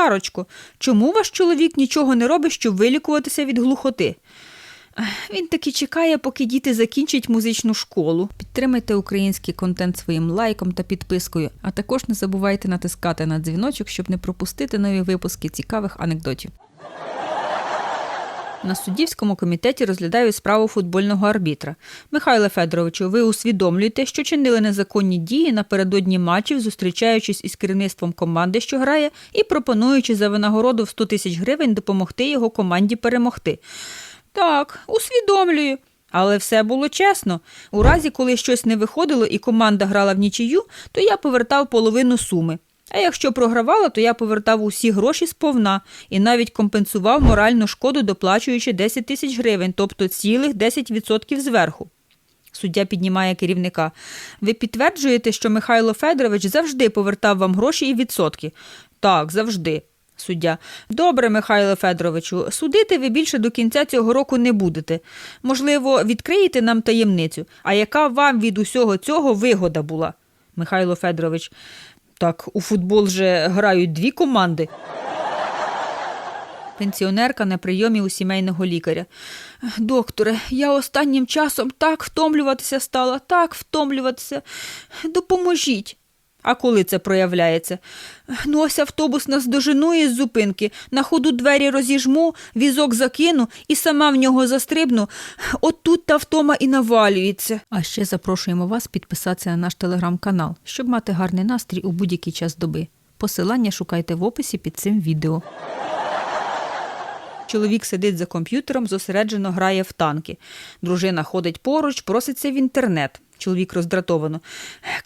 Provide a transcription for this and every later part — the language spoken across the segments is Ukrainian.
Сарочко, чому ваш чоловік нічого не робить, щоб вилікуватися від глухоти? Він таки чекає, поки діти закінчать музичну школу. Підтримайте український контент своїм лайком та підпискою, а також не забувайте натискати на дзвіночок, щоб не пропустити нові випуски цікавих анекдотів. На суддівському комітеті розглядають справу футбольного арбітра. Михайле Федоровичу, ви усвідомлюєте, що чинили незаконні дії напередодні матчів, зустрічаючись із керівництвом команди, що грає, і пропонуючи за винагороду в 100 тисяч гривень допомогти його команді перемогти. Так, усвідомлюю. Але все було чесно. У разі, коли щось не виходило і команда грала в нічию, то я повертав половину суми. А якщо програвала, то я повертав усі гроші сповна і навіть компенсував моральну шкоду, доплачуючи 10 тисяч гривень, тобто цілих 10% зверху. Суддя піднімає керівника. Ви підтверджуєте, що Михайло Федорович завжди повертав вам гроші і відсотки? Так, завжди. Суддя. Добре, Михайло Федоровичу, судити ви більше до кінця цього року не будете. Можливо, відкриєте нам таємницю. А яка вам від усього цього вигода була? Михайло Федорович. Так, у футбол же грають дві команди. Пенсіонерка на прийомі у сімейного лікаря. Докторе, я останнім часом так втомлюватися стала, так втомлюватися. Допоможіть. А коли це проявляється? Ну, ось автобус нас доженує з зупинки, на ходу двері розіжму, візок закину і сама в нього застрибну. От тут та втома і навалюється. А ще запрошуємо вас підписатися на наш телеграм-канал, щоб мати гарний настрій у будь-який час доби. Посилання шукайте в описі під цим відео. Чоловік сидить за комп'ютером, зосереджено грає в танки. Дружина ходить поруч, проситься в інтернет. Чоловік роздратовано.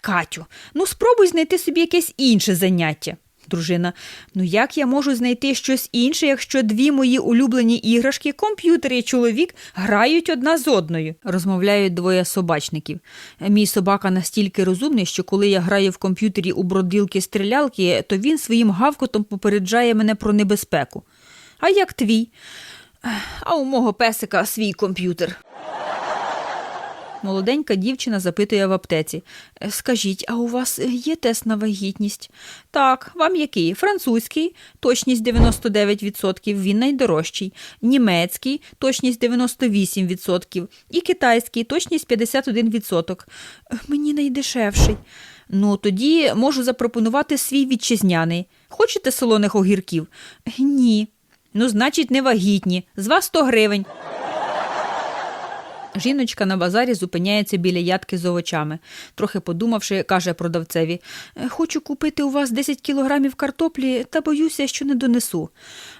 Катю, ну спробуй знайти собі якесь інше заняття. Дружина, ну як я можу знайти щось інше, якщо дві мої улюблені іграшки, комп'ютер і чоловік грають одна з одною? Розмовляють двоє собачників. Мій собака настільки розумний, що коли я граю в комп'ютері у бродилки-стрілялки, то він своїм гавкотом попереджає мене про небезпеку. А як твій? А у мого песика свій комп'ютер. Молоденька дівчина запитує в аптеці. «Е, Скажіть, а у вас є тест на вагітність? Так, вам який? Французький, точність 99%, він найдорожчий, німецький, точність 98%, і китайський, точність 51%. «Е, Мені найдешевший. Ну, тоді можу запропонувати свій вітчизняний. Хочете солоних огірків? Ні. Ну, значить, не вагітні. З вас 100 гривень. Жіночка на базарі зупиняється біля ядки з овочами. Трохи подумавши, каже продавцеві: «Е, Хочу купити у вас 10 кілограмів картоплі, та боюся, що не донесу.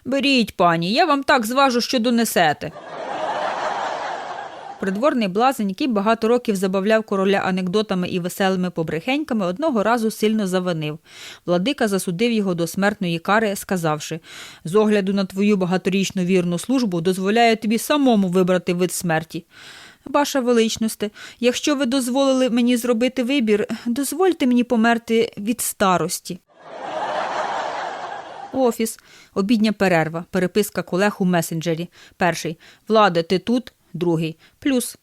Беріть, пані, я вам так зважу, що донесете. Придворний блазень, який багато років забавляв короля анекдотами і веселими побрехеньками, одного разу сильно завинив. Владика засудив його до смертної кари, сказавши з огляду на твою багаторічну вірну службу дозволяю тобі самому вибрати вид смерті. Ваша величносте, якщо ви дозволили мені зробити вибір, дозвольте мені померти від старості. Офіс. Обідня перерва. Переписка колег у месенджері. Перший. Влада, ти тут? Другий. Плюс.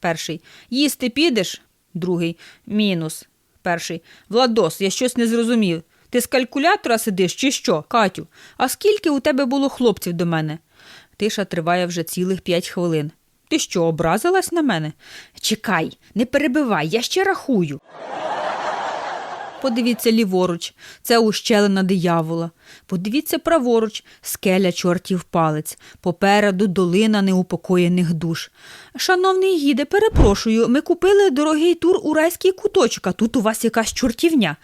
Перший. Їсти підеш? Другий. Мінус. Перший. Владос, я щось не зрозумів. Ти з калькулятора сидиш чи що? Катю, а скільки у тебе було хлопців до мене? Тиша триває вже цілих п'ять хвилин. Ти що, образилась на мене? Чекай, не перебивай, я ще рахую. Подивіться ліворуч, це ущелина диявола. Подивіться праворуч, скеля чортів палець, попереду долина неупокоєних душ. Шановний гіде, перепрошую, ми купили дорогий тур у райський куточок, а тут у вас якась чортівня.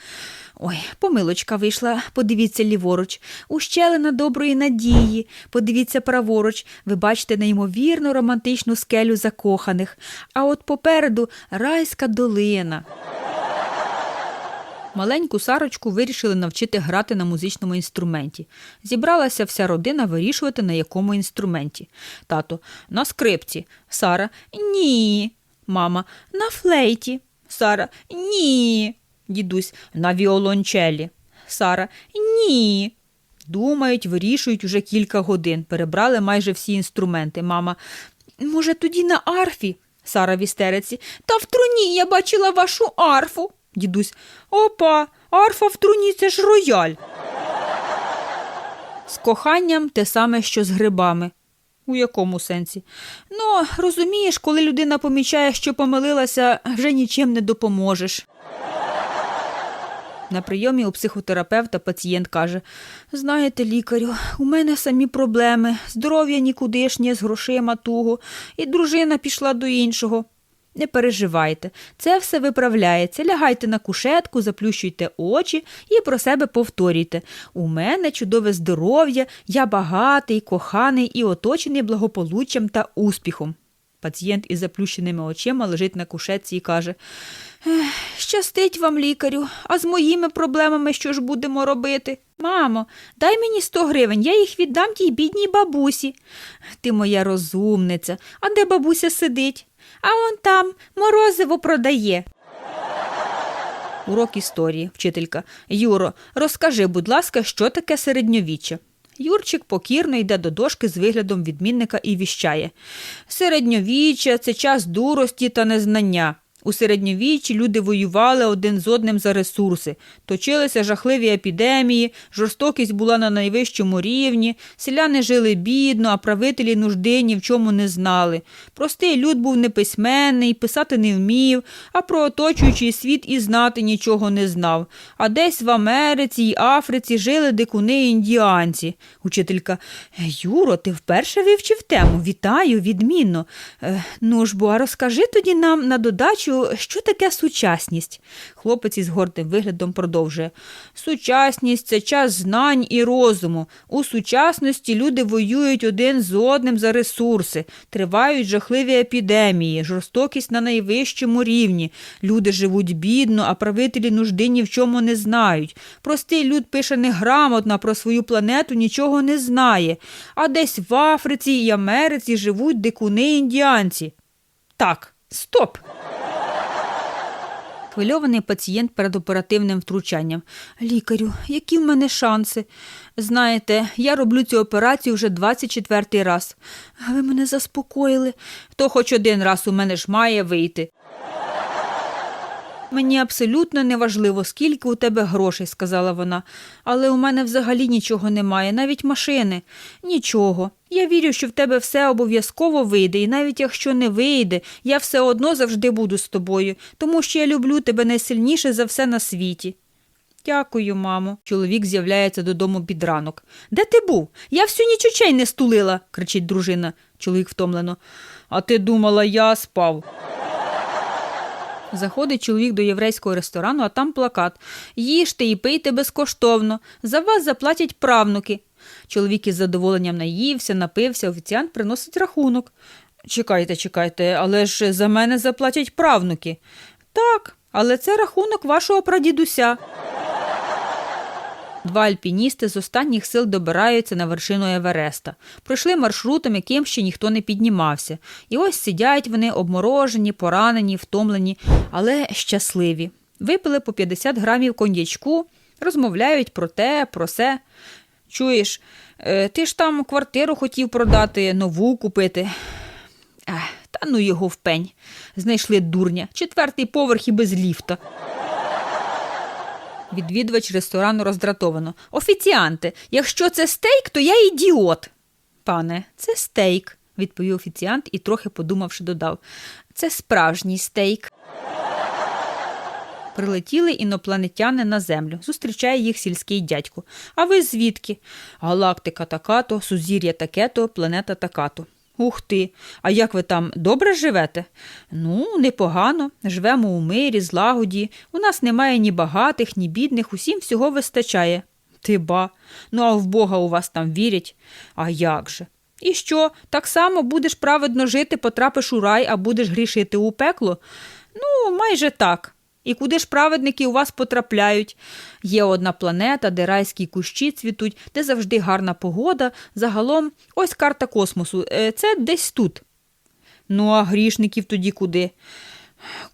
Ой, помилочка вийшла, подивіться ліворуч, ущелина доброї надії, подивіться праворуч, ви бачите неймовірно романтичну скелю закоханих, а от попереду райська долина. Маленьку Сарочку вирішили навчити грати на музичному інструменті. Зібралася вся родина вирішувати, на якому інструменті. Тато на скрипці. Сара ні. Мама на флейті. Сара ні. Дідусь на віолончелі. Сара ні. Думають, вирішують уже кілька годин. Перебрали майже всі інструменти. Мама, може, тоді на арфі? Сара в істериці. Та в труні я бачила вашу арфу. Дідусь. Опа, арфа в труні це ж рояль. З коханням те саме, що з грибами. У якому сенсі? Ну, розумієш, коли людина помічає, що помилилася, вже нічим не допоможеш. На прийомі у психотерапевта пацієнт каже: Знаєте, лікарю, у мене самі проблеми, здоров'я нікудишнє, з грошима туго, і дружина пішла до іншого. Не переживайте, це все виправляється. Лягайте на кушетку, заплющуйте очі і про себе повторюйте. У мене чудове здоров'я, я багатий, коханий і оточений благополуччям та успіхом. Пацієнт із заплющеними очима лежить на кушетці і каже: Щастить вам, лікарю, а з моїми проблемами що ж будемо робити? Мамо, дай мені сто гривень, я їх віддам тій бідній бабусі. Ти моя розумниця, а де бабуся сидить? А он там морозиво продає. Урок історії, вчителька. Юро, розкажи, будь ласка, що таке середньовіччя? Юрчик покірно йде до дошки з виглядом відмінника і віщає. Середньовіччя це час дурості та незнання. У середньовіччі люди воювали один з одним за ресурси, точилися жахливі епідемії, жорстокість була на найвищому рівні, селяни жили бідно, а правителі нужди ні в чому не знали. Простий люд був неписьменний, писати не вмів, а про оточуючий світ і знати нічого не знав. А десь в Америці й Африці жили дикуни індіанці. Учителька Юро, ти вперше вивчив тему. Вітаю, відмінно. Е, ну ж бо, а розкажи тоді нам на додачу, що таке сучасність? Хлопець із гордим виглядом продовжує. Сучасність це час знань і розуму. У сучасності люди воюють один з одним за ресурси, тривають жахливі епідемії, жорстокість на найвищому рівні. Люди живуть бідно, а правителі нужди ні в чому не знають. Простий люд пише неграмотно про свою планету, нічого не знає. А десь в Африці і Америці живуть дикуни індіанці. Так, стоп. Хвильований пацієнт перед оперативним втручанням. Лікарю, які в мене шанси? Знаєте, я роблю цю операцію вже 24 раз. Ви мене заспокоїли. То хоч один раз у мене ж має вийти. Мені абсолютно не важливо, скільки у тебе грошей, сказала вона. Але у мене взагалі нічого немає, навіть машини. Нічого. Я вірю, що в тебе все обов'язково вийде, і навіть якщо не вийде, я все одно завжди буду з тобою, тому що я люблю тебе найсильніше за все на світі. Дякую, мамо. Чоловік з'являється додому під ранок. Де ти був? Я всю ніч очей не стулила, кричить дружина. Чоловік втомлено. А ти думала, я спав. Заходить чоловік до єврейського ресторану, а там плакат Їжте і пийте безкоштовно. За вас заплатять правнуки. Чоловік із задоволенням наївся, напився, офіціант приносить рахунок. Чекайте, чекайте, але ж за мене заплатять правнуки. Так, але це рахунок вашого прадідуся. Два альпіністи з останніх сил добираються на вершину Евереста. Пройшли маршрутом, яким ще ніхто не піднімався. І ось сидять вони обморожені, поранені, втомлені, але щасливі. Випили по 50 грамів коньячку, розмовляють про те, про се. Чуєш, е, ти ж там квартиру хотів продати, нову купити. Ех, та ну його в пень. Знайшли дурня, четвертий поверх і без ліфта. Відвідувач ресторану роздратовано. Офіціанти, якщо це стейк, то я ідіот. Пане, це стейк, відповів офіціант і, трохи подумавши, додав. Це справжній стейк. Прилетіли інопланетяни на землю. Зустрічає їх сільський дядько. А ви звідки? Галактика така-то, сузір'я таке-то, планета така-то. Ух ти, а як ви там добре живете? Ну, непогано. Живемо у мирі, злагоді. У нас немає ні багатих, ні бідних, усім всього вистачає. Ти ба. Ну, а в Бога у вас там вірять? А як же? І що, так само будеш праведно жити, потрапиш у рай, а будеш грішити у пекло? Ну, майже так. І куди ж праведники у вас потрапляють? Є одна планета, де райські кущі цвітуть, де завжди гарна погода. Загалом, ось карта космосу. Е, Це десь тут. Ну, а грішників тоді куди?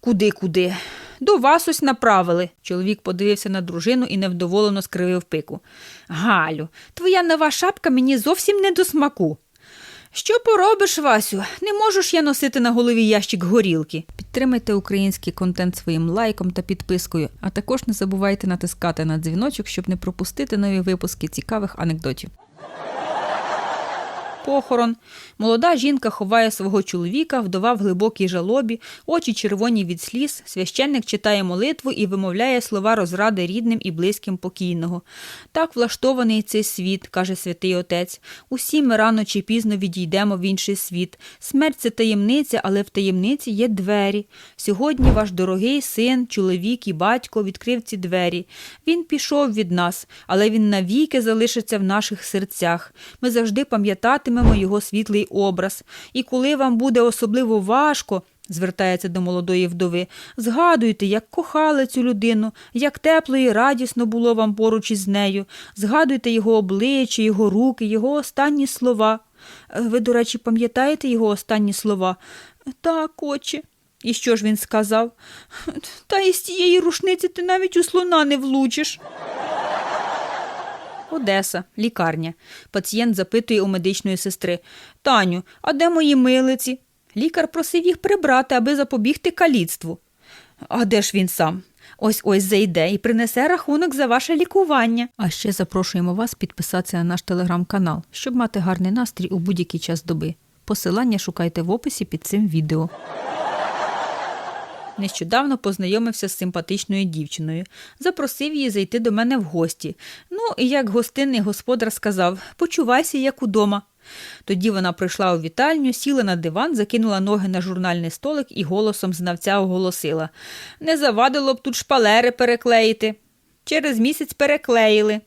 Куди, куди? До вас ось направили. Чоловік подивився на дружину і невдоволено скривив пику. Галю, твоя нова шапка мені зовсім не до смаку. Що поробиш, Васю? Не можу я носити на голові ящик горілки. Підтримайте український контент своїм лайком та підпискою, а також не забувайте натискати на дзвіночок, щоб не пропустити нові випуски цікавих анекдотів. Похорон. Молода жінка ховає свого чоловіка, вдова в глибокій жалобі, очі червоні від сліз. Священник читає молитву і вимовляє слова розради рідним і близьким покійного. Так влаштований цей світ, каже святий отець. Усі ми рано чи пізно відійдемо в інший світ. Смерть це таємниця, але в таємниці є двері. Сьогодні ваш дорогий син, чоловік і батько відкрив ці двері. Він пішов від нас, але він навіки залишиться в наших серцях. Ми завжди пам'ятатимемо його світлий образ. І коли вам буде особливо важко, звертається до молодої вдови, згадуйте, як кохали цю людину, як тепло і радісно було вам поруч із нею. Згадуйте його обличчя, його руки, його останні слова. Е, Ви, до речі, пам'ятаєте його останні слова? Так, отче. І що ж він сказав? Та із цієї рушниці ти навіть у слона не влучиш. Одеса, лікарня. Пацієнт запитує у медичної сестри Таню, а де мої милиці? Лікар просив їх прибрати, аби запобігти каліцтву. А де ж він сам? Ось ось зайде і принесе рахунок за ваше лікування. А ще запрошуємо вас підписатися на наш телеграм-канал, щоб мати гарний настрій у будь-який час доби. Посилання шукайте в описі під цим відео. Нещодавно познайомився з симпатичною дівчиною, запросив її зайти до мене в гості. Ну, і як гостинний господар сказав почувайся, як удома. Тоді вона прийшла у вітальню, сіла на диван, закинула ноги на журнальний столик і голосом знавця оголосила Не завадило б тут шпалери переклеїти. Через місяць переклеїли.